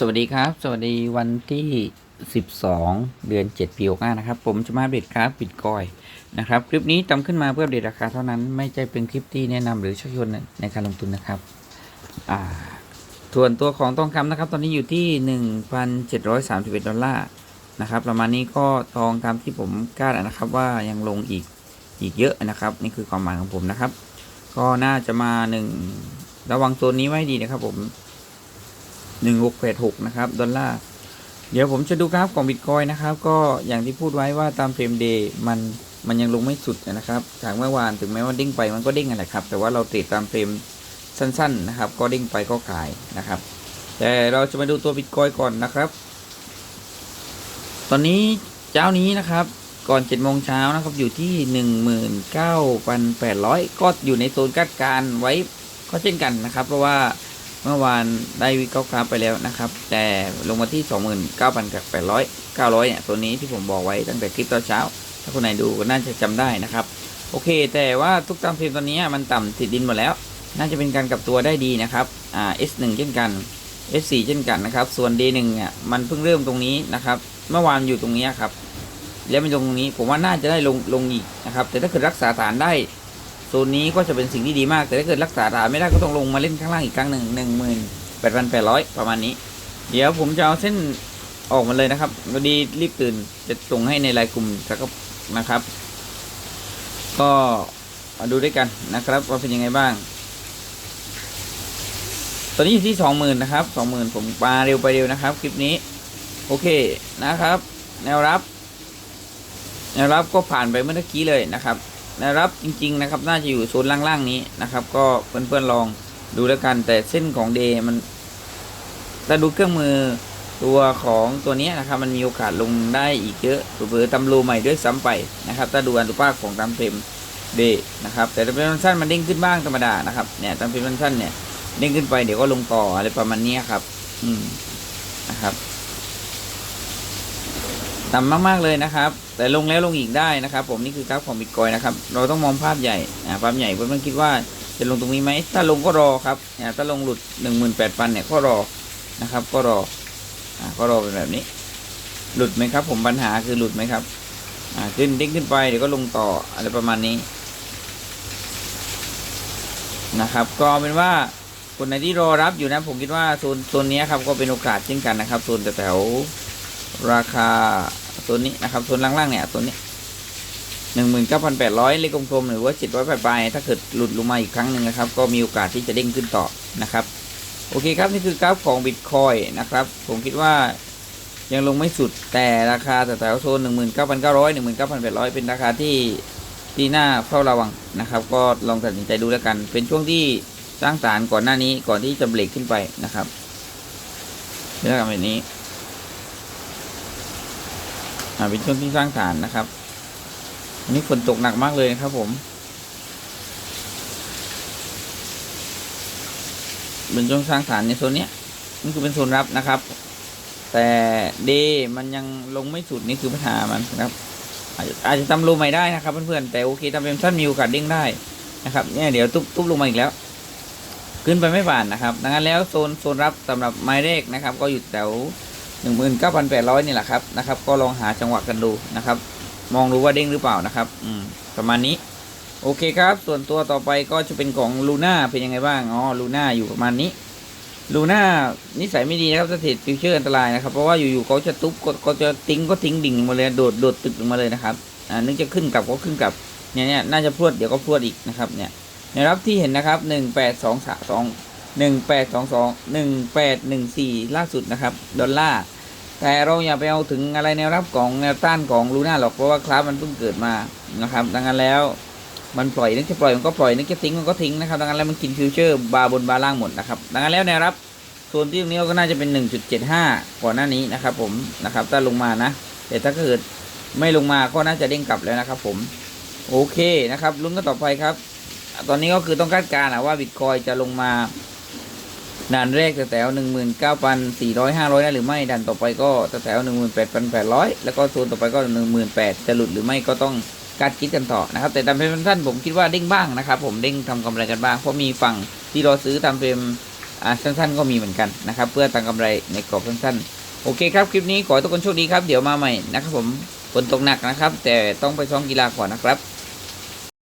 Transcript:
สวัสดีครับ สวัสดีวันที่ 12 เดือน 7 ปี65นะครับ ผมจะมาอัปเดตครับบิตคอยนะครับ คลิปนี้ทำขึ้นมาเพื่อเดตราคาเท่านั้น ไม่ใช่เป็นคลิปที่แนะนำหรือชักชวนในการลงทุนนะครับอ่าส่วนตัวของทองคำนะครับ ตอนนี้อยู่ที่ 1,731 ดอลลาร์นะครับ ประมาณนี้ก็ทองคำที่ผมคาดนะครับว่ายังลงอีกอีกเยอะนะครับ นี่คือความหมายของผมนะครับ ก็น่าจะมาหนึ่งระวังโซนนี้ไว้ดีนะครับผม หนึ่งหกแปดหกนะครับ ดอลลาร์ เดี๋ยวผมจะดูกราฟของบิตคอยนะครับ ก็อย่างที่พูดไว้ว่าตามเฟรมเดย์มันมันยังลงไม่สุดนะครับ จากเมื่อวานถึงแม้ว่าเด้งไปมันก็เด้งนั่นแหละครับ แต่ว่าเราติดตามเฟรมสั้นๆนะครับ ก็เด้งไปก็ขายนะครับ แต่เราจะมาดูตัวบิตคอยก่อนนะครับ ตอนนี้เจ้านี้นะครับ ก่อน7จ็ดโมงเช้านะครับ อยู่ที่หนึ่งหมื่นเก้าพันแปดร้อยก็อยู่ในโซนคาดการไว้ก็เช่นกันนะครับ เพราะว่า เมื่อวานได้วิเคราะห์กราฟไปแล้วนะครับ แต่ลงมาที่ 29,800 900เนี่ยตัวนี้ที่ผมบอกไว้ตั้งแต่คลิปตอนเช้า ถ้าคนไหนดูก็น่าจะจำได้นะครับ โอเค แต่ว่าทุกตามเฟรมตอนนี้มันต่ำติดดินหมดแล้ว น่าจะเป็นการกลับตัวได้ดีนะครับอ่า S1 เช่นกัน S4 เช่นกันนะครับ ส่วน D1 เนี่ยมันเพิ่งเริ่มตรงนี้นะครับ เมื่อวานอยู่ตรงนี้ครับแล้วมันลงตรงนี้ผมว่าน่าจะได้ลงลงอีกนะครับ แต่ถ้าเกิดรักษาฐานได้ โซนนี้ก็จะเป็นสิ่งที่ดีมาก แต่ถ้าเกิดรักษาฐานไม่ได้ก็ต้องลงมาเล่นข้างล่างอีกครั้งหนึ่งหนึ่งหมื่นแปดพันแปดร้อยประมาณนี้ เดี๋ยวผมจะเอาเส้นออกมาเลยนะครับพอดีรีบตื่นจะส่งให้ในไลน์กลุ่มนะครับนะครับ ก็มาดูด้วยกันนะครับ ว่าเป็นยังไงบ้าง ตอนนี้อยู่ที่สองหมื่นนะครับสองหมื่นผมปาเร็วไปเร็วนะครับ คลิปนี้ โอเคนะครับ แนวรับ แนวรับก็ผ่านไปเมื่อกี้เลยนะครับ นะครับจริงๆนะครับ น่าจะอยู่โซนล่างๆนี้นะครับ ก็เพื่อนๆลองดูแล้วกัน แต่เส้นของเดมันถ้าดูเครื่องมือตัวของตัวนี้นะครับมันมีโอกาสลงได้อีกเยอะเผื่อๆตำรูใหม่ด้วยซ้ำไปนะครับถ้าดูอันุภาคของตามเฟรมเดนะครับแต่ตามเฟรมสั้นมันเด้งขึ้นบ้างธรรมดานะครับเนี่ยตามเฟรมสั้นเนี่ยเด้งขึ้นไปเดี๋ยวก็ลงต่ออะไรประมาณนี้ครับ อืมนะครับ ต่ำมากๆเลยนะครับ แต่ลงแล้วลงอีกได้นะครับ ผมนี่คือกราฟของบิตคอยนะครับ เราต้องมองภาพใหญ่อ่าภาพใหญ่เพื่อนๆคิดว่าจะลงตรงนี้ไหมถ้าลงก็รอครับอ่าถ้าลงหลุดหนึ่งหมื่นแปดพันเนี่ยก็รอนะครับ ก็รออ่าก็รอเป็นแบบนี้ หลุดไหมครับ ผมปัญหาคือหลุดไหมครับอ่าขึ้นเด้งขึ้นไปเดี๋ยวก็ลงต่ออะไรประมาณนี้นะครับ ก็เป็นว่าคนไหนที่รอรับอยู่นะผมคิดว่าโซนโซนนี้ครับก็เป็นโอกาสเช่นกันนะครับโซนแถว ราคาตัวนี้นะครับส่วนล่างๆเนี่ยตัวนี้หนึ่งหมื่นเก้าพันแปดร้อยเลขกลมๆหรือว่าเจ็ดร้อยปลายๆถ้าเกิดหลุดลงมาอีกครั้งหนึ่งนะครับ ก็มีโอกาสที่จะเด้งขึ้นต่อนะครับ โอเคครับนี่คือกราฟของบิตคอยนะครับ ผมคิดว่ายังลงไม่สุดแต่ราคาแต่แถวโซนหนึ่งหมื่นเก้าพันเก้าร้อยหนึ่งหมื่นเก้าพันแปดร้อยเป็นราคาที่ที่น่าเฝ้าระวังนะครับ ก็ลองตัดสินใจดูแล้วกัน เป็นช่วงที่สร้างฐานก่อนหน้านี้ก่อนที่จะเบรกขึ้นไปนะครับเรื่องแบบนี้ เป็นช่วงที่สร้างฐานนะครับวันนี้ฝนตกหนักมากเลยครับผม เป็นช่วงสร้างฐานในโซนเนี้ยนี่คือเป็นโซนรับนะครับ แต่เดมันยังลงไม่สุดนี่คือปัญหามันนะครับ อาจจะอาจจะทำรูใหม่ได้นะครับเพื่อนๆแต่โอเคทำเป็นสั้นมีโอกาสเด้งได้นะครับเนี่ยเดี๋ยวตุ๊บตุ๊บลงมาอีกแล้ว ขึ้นไปไม่ผ่านนะครับดังนั้นแล้วโซนโซนรับสำหรับไม้เลขนะครับ ก็อยู่แถว หนึ่งหมื่นเก้าพันแปดร้อยนี่แหละครับนะครับ ก็ลองหาจังหวะกันดูนะครับ มองดูว่าเด้งหรือเปล่านะครับอืมประมาณนี้โอเคครับ ส่วนตัวต่อไปก็จะเป็นของลูน่าเป็นยังไงบ้างอ๋อลูน่าอยู่ประมาณนี้ลูน่านิสัยไม่ดีนะครับถ้าเทรดฟิวเจอร์อันตรายนะครับ เพราะว่าอยู่ๆเขาจะตุ๊บก็จะทิ้งก็ทิ้งดิ่งลงมาเลยโดดโดดตึกลงมาเลยนะครับอ่านึกจะขึ้นกลับก็ขึ้นกลับเนี่ยเนี่ยน่าจะพรวดเดี๋ยวก็พรวดอีกนะครับเนี่ยในรับที่เห็นนะครับหนึ่งแปดสองสามสอง หนึ่งแปดสองสองหนึ่งแปดหนึ่งสี่ล่าสุดนะครับ ดอลลาร์ แต่เราอย่าไปเอาถึงอะไรแนวรับของแนวต้านของลูน่าหรอก เพราะว่าคลาสมันเพิ่งเกิดมานะครับ ดังนั้นแล้วมันปล่อยนึกจะปล่อยมันก็ปล่อยนึกจะทิ้งมันก็ทิ้งนะครับดังนั้นแล้วมันกินฟิวเจอร์บาร์บนบาร์ล่างหมดนะครับดังนั้นแล้วแนวรับโซนที่ตรงนี้ก็น่าจะเป็น 1.75 ก่อนหน้านี้นะครับ ผมนะครับถ้าลงมานะ แต่ถ้าเกิดไม่ลงมาก็น่าจะเด้งกลับแล้วนะครับ ผมโอเคนะครับลุ้นกันต่อไปครับ ตอนนี้ก็คือต้องคาดการณ์อะว่าบิตคอยจะลงมา ด่านแรกแถวหนึ่งหมื่นเก้าพันสี่ร้อยห้าร้อยได้หรือไม่ด่านต่อไปก็แถวหนึ่งหมื่นแปดพันแปดร้อยแล้วก็โซนต่อไปก็หนึ่งหมื่นแปดจะหลุดหรือไม่ก็ต้องการคิดกันต่อนะครับ แต่ตามเฟรมท่านผมคิดว่าเด้งบ้างนะครับ ผมเด้งทำกำไรกันบ้าง เพราะมีฝั่งที่รอซื้อตามเฟรมอ่าสั้นๆ ก็มีเหมือนกันนะครับ เพื่อตั้งกำไรในกรอบสั้นๆ โอเคครับ คลิปนี้ขอทุกคนโชคดีครับ เดี๋ยวมาใหม่นะครับผมฝนตกหนักนะครับ แต่ต้องไปซ้อมกีฬาก่อนนะครับ